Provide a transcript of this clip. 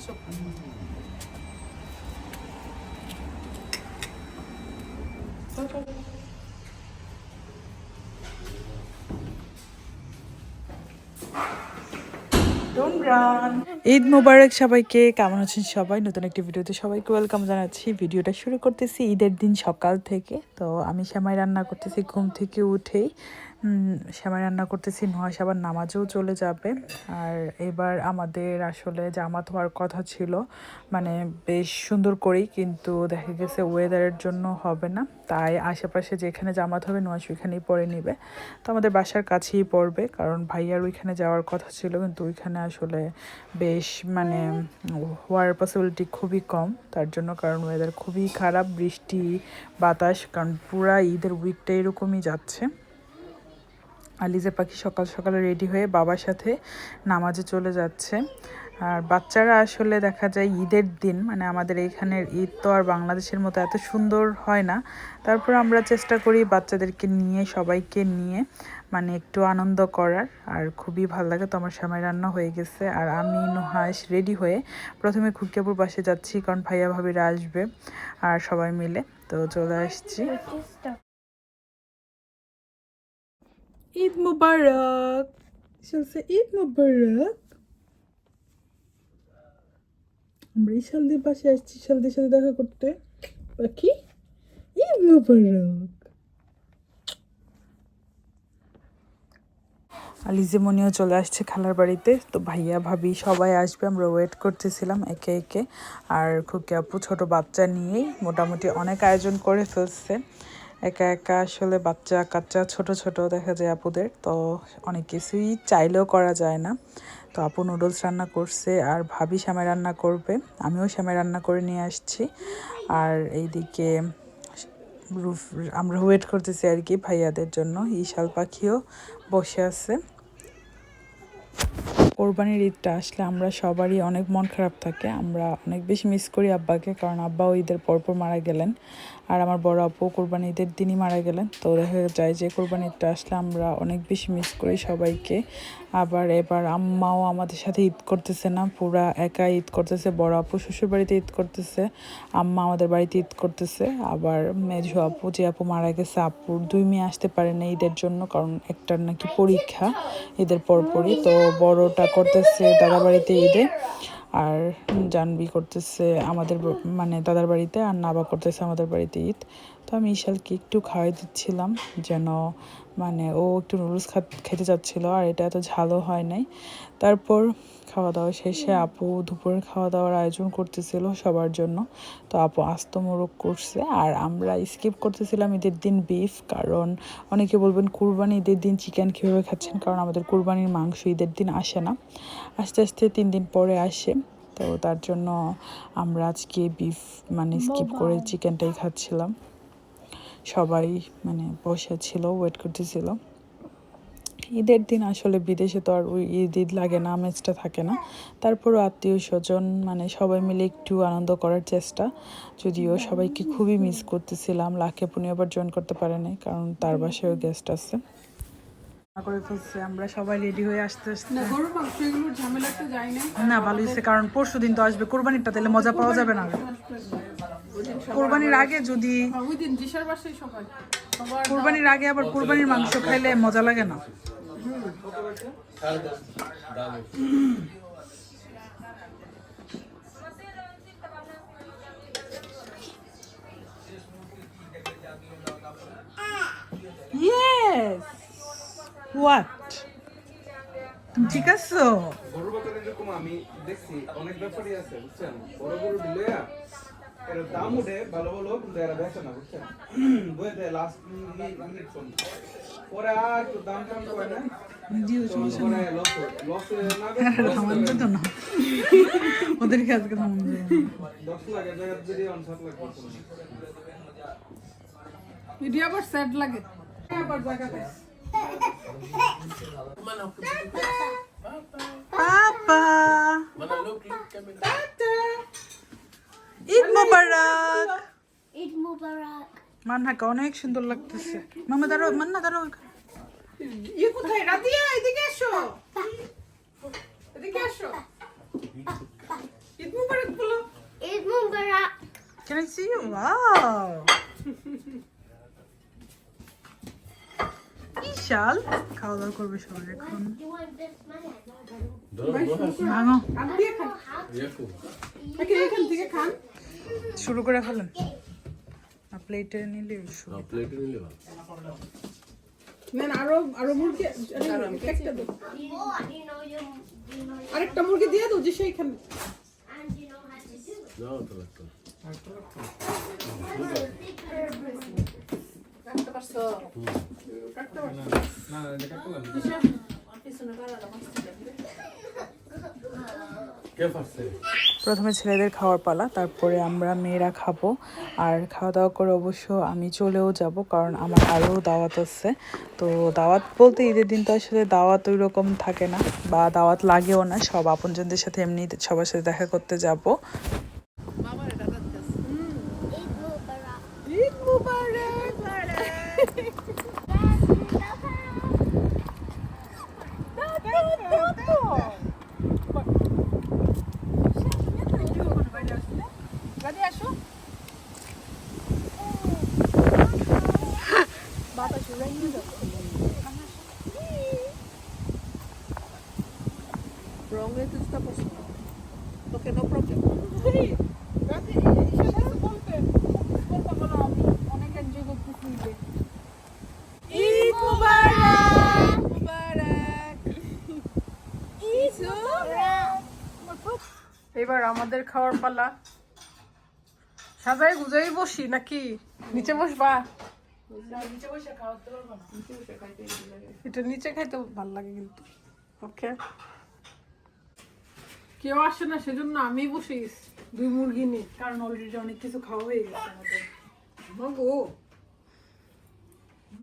এসো ঈদ মোবারক সবাইকে, কেমন আছেন সবাই? নতুন একটি ভিডিওতে সবাইকে ওয়েলকাম জানাচ্ছি। ভিডিওটা শুরু করতেছি ঈদের দিন সকাল থেকে। তো আমি সেমাই রান্না করতেছি, ঘুম থেকে উঠেই। সেমাই রান্না করতেছি, নয় আবার নামাজেও চলে যাবে। আর এবার আমাদের আসলে জামাত হওয়ার কথা ছিল মানে বেশ সুন্দর করেই, কিন্তু দেখা গেছে ওয়েদারের জন্য হবে না। তাই আশেপাশে যেখানে জামাত হবে, নোয়া সেখানেই পরে নিবে। তো আমাদের বাসার কাছেই পড়বে, কারণ ভাইয়ার ওইখানে যাওয়ার কথা ছিল, কিন্তু ওইখানে আসলে বেশ মানে হওয়ার পসিবিলিটি খুবই কম। তার জন্য কারণ ওয়েদার খুবই খারাপ, বৃষ্টি, বাতাস, কারণ পুরা ঈদের উইকটা এরকমই যাচ্ছে। আলিজা পাখি সকাল সকালে রেডি হয়ে বাবার সাথে নামাজে চলে যাচ্ছে। আর বাচ্চারা আসলে দেখা যায় ঈদের দিন মানে আমাদের এইখানের ঈদ তো আর বাংলাদেশের মতো এত সুন্দর হয় না। তারপর আমরা চেষ্টা করি বাচ্চাদেরকে নিয়ে, সবাইকে নিয়ে মানে একটু আনন্দ করার। আর খুবই ভালো লাগে, তো আমার সময় রান্না হয়ে গেছে। আর আমি নুহাস রেডি হয়ে প্রথমে খুকিয়াপুর পাশে যাচ্ছি, কারণ ভাইয়া, ভাবিরা আসবে, আর সবাই মিলে। তো চলে আসছি। ঈদ মুবারক। চলছে ঈদ মুবারক। আমরা ইশালদির পাশে আসছি ইশালদির সাথে দেখা করতে। পাখি, ঈদ মুবারক। আলিজেমনিও চলে আসছে খালার বাড়িতে। তো ভাইয়া, ভাবি সবাই আসবে, আমরা ওয়েট করতেছিলাম একে একে। আর খুকি আপু ছোট বাচ্চা নিয়েই মোটামুটি অনেক আয়োজন করে ফেলছে। একা একা আসলে বাচ্চা কাচ্চা ছোট ছোট দেখা যায় আপুদের, তো অনেক কিছুই চাইলেও করা যায় না। তো আপু নুডলস রান্না করছে আর ভাবি শ্যামাই রান্না করবে, আমিও শ্যামাই রান্না করে নিয়ে আসছি। আর এইদিকে রুফ- আমরা ওয়েট করতেছি আর কি ভাইয়াদের জন্য ইশাল পাখিও বসে আছে। কোরবানির ঈদটা আসলে আমরা সবারই অনেক মন খারাপ থাকে, আমরা অনেক বেশি মিস করি আব্বাকে, কারণ আব্বাও ঈদের পরপর মারা গেলেন। আর আমার বড় আপু কোরবানি ঈদের দিনই মারা গেলেন। তো দেখা যায় যে কোরবানি ঈদটা আসলে আমরা অনেক বেশি মিস করি সবাইকে। আবার এবার আম্মাও আমাদের সাথে ঈদ করতেছে না, পুরা একা ঈদ করতেছে, বড় আপু শ্বশুর বাড়িতে ঈদ করতেছে, আম্মা আমাদের বাড়িতে ঈদ করতেছে। আবার মেঝো আপু যে আপু মারা গেছে আপুর দুই মেয়ে আসতে পারে না ঈদের জন্য, কারণ একটার নাকি পরীক্ষা ঈদের পরপরই। তো বড়টা করতেছে দাদা বাড়িতে ঈদে। আর জানবি করতেছে আমাদের মানে দাদার বাড়িতে আর নাবা করতেছে আমাদের বাড়িতে ঈদ। তো আমি ঈশালকে একটু খাওয়াই দিচ্ছিলাম যেন মানে ও একটু নুডলস খেতে চাচ্ছিল আর এটা এত ঝালও হয় নাই। তারপর খাওয়া দাওয়া শেষে আপু দুপুরের খাওয়া দাওয়ার আয়োজন করতেছিল সবার জন্য। তো আপু আস্ত মোরগ করছে। আর আমরা স্কিপ করতেছিলাম ঈদের দিন বিফ কারণ অনেকে বলবেন কুরবানি ঈদের দিন চিকেন কীভাবে খাচ্ছেন? কারণ আমাদের কুরবানির মাংস ঈদের দিন আসে না। আস্তে আস্তে তিন দিন পরে আসে। তো তার জন্য আমরা আজকে বিফ মানে স্কিপ করে চিকেনটাই খাচ্ছিলাম। সবাই মানে বসে ছিল ওয়েট করতেছিল। ঈদের দিন আসলে বিদেশে তো আর ওই ঈদ ঈদ লাগে না আমেজটা থাকে না। তারপরও আত্মীয় স্বজন মানে সবাই মিলে একটু আনন্দ করার চেষ্টা। যদিও সবাইকে খুবই মিস করতেছিলাম লাখে পুনি আবার জয়েন করতে পারে নাই কারণ তার বাসায়ও গেস্ট আছে। করে ফেলছে আমরা সবাই রেডি হয়ে আসতে আসতে না গরুর মাংস এগুলোর ঝামেলাতে যাই না না ভালো হয়েছে কারণ পরশু দিন তো আসবে। কোরবানিরটা তাহলে মজা পাওয়া যাবে না। কোরবানির আগে যদি ওই দিন দিশার বাসায় সবাই কোরবানির আগে আবার কোরবানির মাংস খাইলে মজা লাগে না। Yes. What? ঠিক আছো গরুর বাজারে এরকম আমি দেখছি অনেক ব্যাপারই আছে বুঝছেন বড় গরু দিলে এর দাম উঠে ভালো ভালো কিন্তু এরা বেচে না, বুঝছেন বুঝতে লাস্ট মিনিট না ওদেরকে আজকে থামানো এটি আবার স্যাড লাগে। আবার জায়গা পাপা। ঈদ মোবারক। ঈদ মুবারক। মান্নাকে অনেক সুন্দর লাগতেছে। মামা দাঁড়ো মান্না দাঁড়ো ইয়ে কোথায়? রাতিয়া এদিকে এসো। এদিকে এসো। ঈদ মুবারক বলো। Eid Mubarak. Can I see you? Wow. বিশাল। খাওয়া দাওয়া করবে সবাই এখন? ভাঙো খান। এখান থেকে খান। শুরু করে ফেলেন। প্লেটে নিলে শুরু নেন আরও আরও মুরগি আরে, একটা দাও। আরেকটা মুরগি দিয়ে দাও যে সেইখানে কাটতে পারছ? প্রথমে ছেলেদের খাওয়ার পালা, তারপরে আমরা মেয়েরা খাব। আর খাওয়া দাওয়া করে অবশ্য আমি চলেও যাব, কারণ আমার আরও দাওয়াত আছে। তো দাওয়াত বলতে ঈদের দিন তো আসলে দাওয়াত ওই রকম থাকে না, বা দাওয়াত লাগেও না। সব আপনজনদের সাথে এমনি সবার সাথে দেখা করতে যাব Eid Mubarak. ঈদ মুবারক রঙের চেষ্টা পছন্দ ওকে নো প্রবলেম ঈদ মুবারক মুবারক ঈদ এবার আমাদের খাওয়ার পালা। সাজাই গুজাই বসি নাকি? নিচে বসবা? এটা নিচে খাইতে ভালো লাগে কিন্তু। ওকে। কেউ আসে না সেজন্য আমি বসে দুই মুরগি নিয়ে। কারণ অলরেডি অনেক কিছু খাওয়া হয়ে গেছে আমাদের।